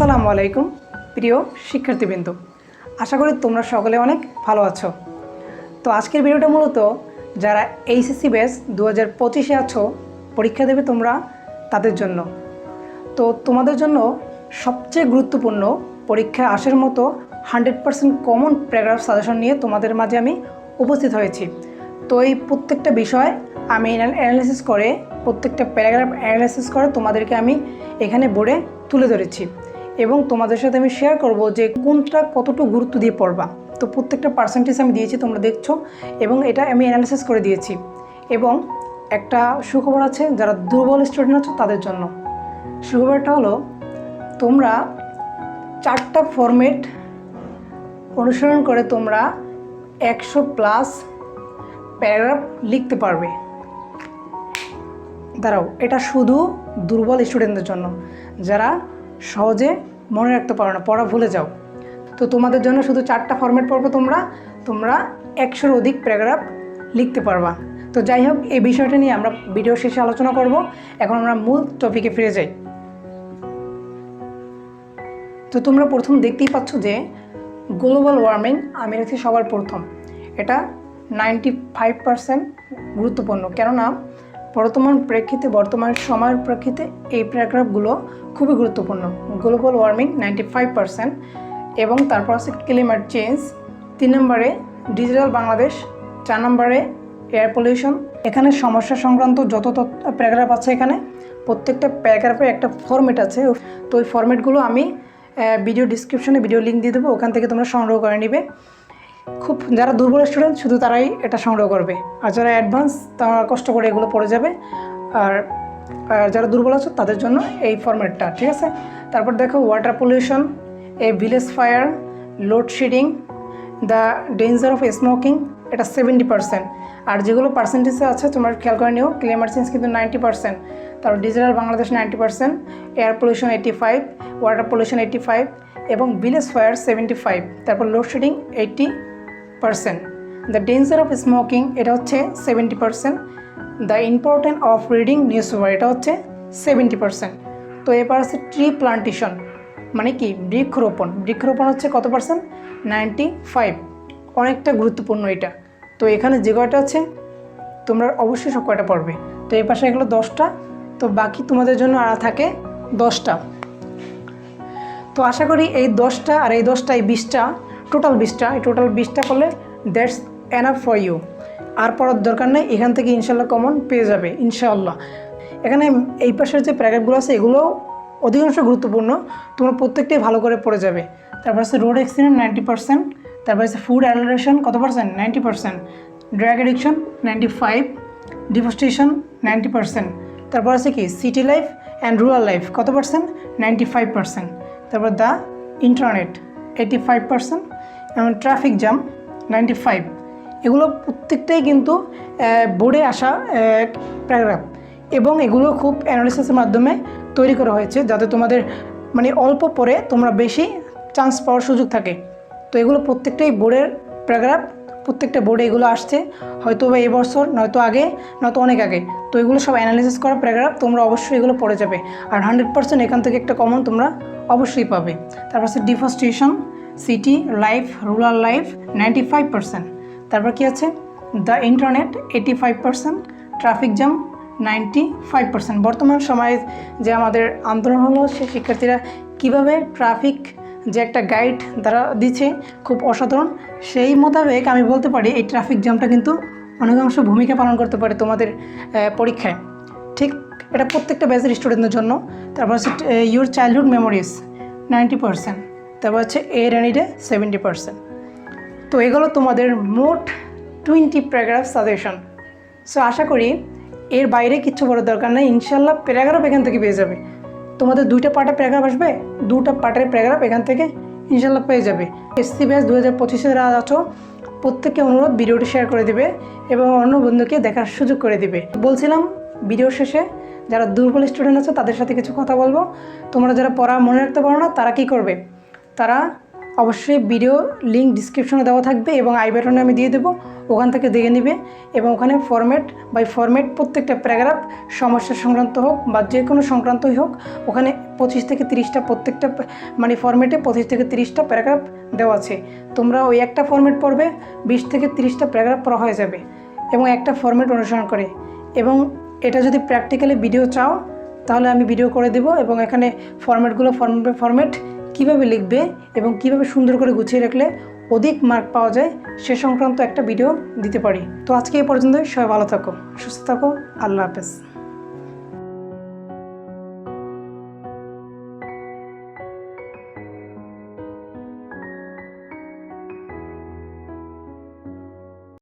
আসসালামু আলাইকুম, প্রিয় শিক্ষার্থীবৃন্দ। আশা করি তোমরা সকলে অনেক ভালো আছো। তো আজকের ভিডিওটা মূলত যারা এইচএসসি বেস দু হাজার পঁচিশে আছো, পরীক্ষা দেবে তোমরা তাদের জন্য। তো তোমাদের জন্য সবচেয়ে গুরুত্বপূর্ণ পরীক্ষায় আসার মতো hundred percent common paragraph suggestion নিয়ে তোমাদের মাঝে আমি উপস্থিত হয়েছি। তো এই প্রত্যেকটা বিষয় আমি অ্যানালিসিস করে, প্রত্যেকটা প্যারাগ্রাফ অ্যানালাইসিস করে তোমাদেরকে আমি এখানে বোর্ডে তুলে ধরেছি। এবং তোমাদের সাথে আমি শেয়ার করব যে কোনটা কতটুকু গুরুত্ব দিয়ে পড়বা। তো প্রত্যেকটা পার্সেন্টেজ আমি দিয়েছি, তোমরা দেখছ, এবং এটা আমি অ্যানালিসিস করে দিয়েছি। এবং একটা সুখবর আছে, যারা দুর্বল স্টুডেন্ট আছো, তাদের জন্য। সুখবরটা হলো, তোমরা চারটা ফরম্যাট অনুসরণ করে তোমরা একশো প্লাস প্যারাগ্রাফ লিখতে পারবে। দাঁড়াও, এটা শুধু দুর্বল স্টুডেন্টদের জন্য। যারা সহজে মনে রাখতে পারো না, পড়া ভুলে যাও। তো তোমাদের জন্য শুধু চারটা ফরম্যাট পড়বে তোমরা তোমরা একশোর অধিক প্যারাগ্রাফ লিখতে পারবা। তো যাই হোক, এই বিষয়টা নিয়ে আমরা ভিডিও শেষে আলোচনা করব। এখন আমরা মূল টপিকে ফিরে যাই। তো তোমরা প্রথম দেখতেই পাচ্ছ যে গ্লোবাল ওয়ার্মিং আমি রেখেছি সবার প্রথম। এটা নাইনটি ফাইভ পার্সেন্ট গুরুত্বপূর্ণ। কেননা বর্তমান প্রেক্ষিতে, বর্তমান সময়ের প্রেক্ষিতে এই প্যারাগ্রাফগুলো খুবই গুরুত্বপূর্ণ। Global warming ninety five percent এবং তারপর আছে ক্লাইমেট চেঞ্জ তিন নম্বরে ডিজিটাল বাংলাদেশ, চার নম্বরে এয়ার পলিউশন এখানে সমস্যা সংক্রান্ত যত প্যারাগ্রাফ আছে এখানে, প্রত্যেকটা প্যারাগ্রাফের একটা ফর্মেট আছে। তো ওই ফর্মেটগুলো আমি ভিডিও ডিসক্রিপশনে ভিডিও লিঙ্ক দিয়ে দেবো, ওখান থেকে তোমরা সংগ্রহ করে নিবে। খুব যারা দুর্বল স্টুডেন্ট শুধু তারাই এটা সংগ্রহ করবে। আর যারা অ্যাডভান্স তারা কষ্ট করে এগুলো পড়ে যাবে। আর যারা দুর্বল আছে, তাদের জন্য এই ফর্মেটটা ঠিক আছে? তারপর দেখো water pollution a village fire load shedding the danger of smoking এটা সেভেন্টি পার্সেন্ট আর যেগুলো পার্সেন্টেজে আছে, তোমার খেয়াল করে নিও ক্লাইমেট চেঞ্জ কিন্তু নাইনটি পার্সেন্ট তারপর digital Bangladesh ninety percent air pollution eighty five water pollution eighty five এবং ভিলেজ ফায়ার সেভেন্টি ফাইভ তারপর load shedding eighty percent the danger of smoking এটা হচ্ছে seventy percent the important of reading newspaper এটা হচ্ছে seventy percent তো এবার আছে tree plantation মানে কি? বৃক্ষরোপণ। বৃক্ষরোপণ হচ্ছে কত পার্সেন্ট নাইনটি ফাইভ অনেকটা গুরুত্বপূর্ণ এটা। তো এখানে যে কয়টা আছে? তোমরা অবশ্যই সব কয়টা পড়বে। তো এই পাশে এগুলো দশটা। তো বাকি তোমাদের জন্য আর থাকে দশটা। তো আশা করি এই দশটা আর এই দশটা, এই বিশটা টোটাল বিশটা, এই টোটাল বিশটা করলে দ্যাটস এনাফ ফর ইউ আর পড়ার দরকার নেই, এখান থেকে ইনশাল্লাহ কমন পেয়ে যাবে, ইনশাআল্লাহ। এখানে এই পাশের যে প্যারাগ্রাফগুলো আছে, এগুলো অধিকাংশ গুরুত্বপূর্ণ, তোমরা প্রত্যেকটাই ভালো করে পড়ে যাবে। তারপর আছে রোড অ্যাক্সিডেন্ট নাইনটি পার্সেন্ট তারপর আছে ফুড অ্যালারেশন কত percent ninety percent drug addiction ninety five deforestation ninety percent তারপর আছে কি? City life and rural life কত পার্সেন্ট নাইনটি ফাইভ পার্সেন্ট তারপর the internet eighty five percent এবং ট্রাফিক জ্যাম নাইনটি ফাইভ এগুলো প্রত্যেকটাই কিন্তু বোর্ডে আসা প্যারাগ্রাফ এবং এগুলো খুব অ্যানালিসিসের মাধ্যমে তৈরি করা হয়েছে যাতে তোমাদের মানে অল্প পরে তোমরা বেশি চান্স পাওয়ার সুযোগ থাকে। তো এগুলো প্রত্যেকটাই বোর্ডের প্যারাগ্রাফ প্রত্যেকটা বোর্ডে এগুলো আসছে। হয়তো বা এবছর, নয়তো আগে, নয়তো অনেক আগে। তো এগুলো সব অ্যানালিসিস করা প্যারাগ্রাফ তোমরা অবশ্যই এগুলো পড়ে যাবে। আর হান্ড্রেড পার্সেন্ট এখান থেকে একটা কমন তোমরা অবশ্যই পাবে। তারপর আছে deforestation city life rural life ninety five percent তারপর কী আছে? The internet eighty five percent traffic jam ninety five percent বর্তমান সময়ে যে আমাদের আন্দোলন হলো সে শিক্ষার্থীরা কীভাবে ট্রাফিক যে একটা গাইড তারা দিচ্ছে খুব অসাধারণ। সেই মোতাবেক আমি বলতে পারি, এই ট্রাফিক জ্যামটা কিন্তু অনেকাংশ ভূমিকা পালন করতে পারে তোমাদের পরীক্ষায়। ঠিক এটা প্রত্যেকটা ব্যাচের স্টুডেন্টদের জন্য। তারপর হচ্ছে your childhood memories ninety percent তারপর হচ্ছে এ রেনিডে সেভেন্টি পার্সেন্ট তো এগুলো তোমাদের মোট টোয়েন্টি প্যারাগ্রাফ সাজেশন সো আশা করি এর বাইরে কিচ্ছু বড় দরকার নেই। ইনশাল্লাহ প্যারাগ্রাফ এখান থেকে পেয়ে যাবে। তোমাদের দুইটা পার্টের প্যারাগ্রাফ আসবে, দুটা পার্টের প্যারাগ্রাফ এখান থেকে ইনশাল্লাহ পেয়ে যাবে। এসসি ব্যাস দু হাজার পঁচিশে যারা আছো, প্রত্যেককে অনুরোধ ভিডিওটি শেয়ার করে দেবে এবং অন্য বন্ধুকে দেখার সুযোগ করে দিবে। বলছিলাম ভিডিও শেষে যারা দুর্বল স্টুডেন্ট আছে, তাদের সাথে কিছু কথা বলব। তোমরা যারা পড়া মনে রাখতে পারো না, তারা কি করবে? তারা অবশ্যই ভিডিও লিঙ্ক ডিসক্রিপশনে দেওয়া থাকবে এবং আই বাটনে আমি দিয়ে দেবো। ওখান থেকে দেখে নিবে এবং ওখানে ফরম্যাট বাই ফরম্যাট প্রত্যেকটা প্যারাগ্রাফ সমস্যা সংক্রান্ত হোক বা যে কোনো সংক্রান্তই হোক, ওখানে পঁচিশ থেকে তিরিশটা প্রত্যেকটা মানে ফরম্যাটে পঁচিশ থেকে তিরিশটা প্যারাগ্রাফ দেওয়া আছে। তোমরা ওই একটা ফরম্যাট পড়বে, বিশ থেকে তিরিশটা প্যারাগ্রাফ পড়া হয়ে যাবে এবং একটা ফরম্যাট অনুসরণ করে। এবং এটা যদি প্র্যাকটিক্যালি ভিডিও চাও, তাহলে আমি ভিডিও করে দেব এবং এখানে ফরম্যাটগুলো ফরম্যাট ফরম্যাট কীভাবে লিখবে এবং কীভাবে সুন্দর করে গুছিয়ে রাখলে অধিক মার্ক পাওয়া যায় সে সংক্রান্ত একটা ভিডিও দিতে পারি। তো আজকে এই পর্যন্তই, সবাই ভালো থাকো, সুস্থ থাকো, আল্লাহ হাফেজ।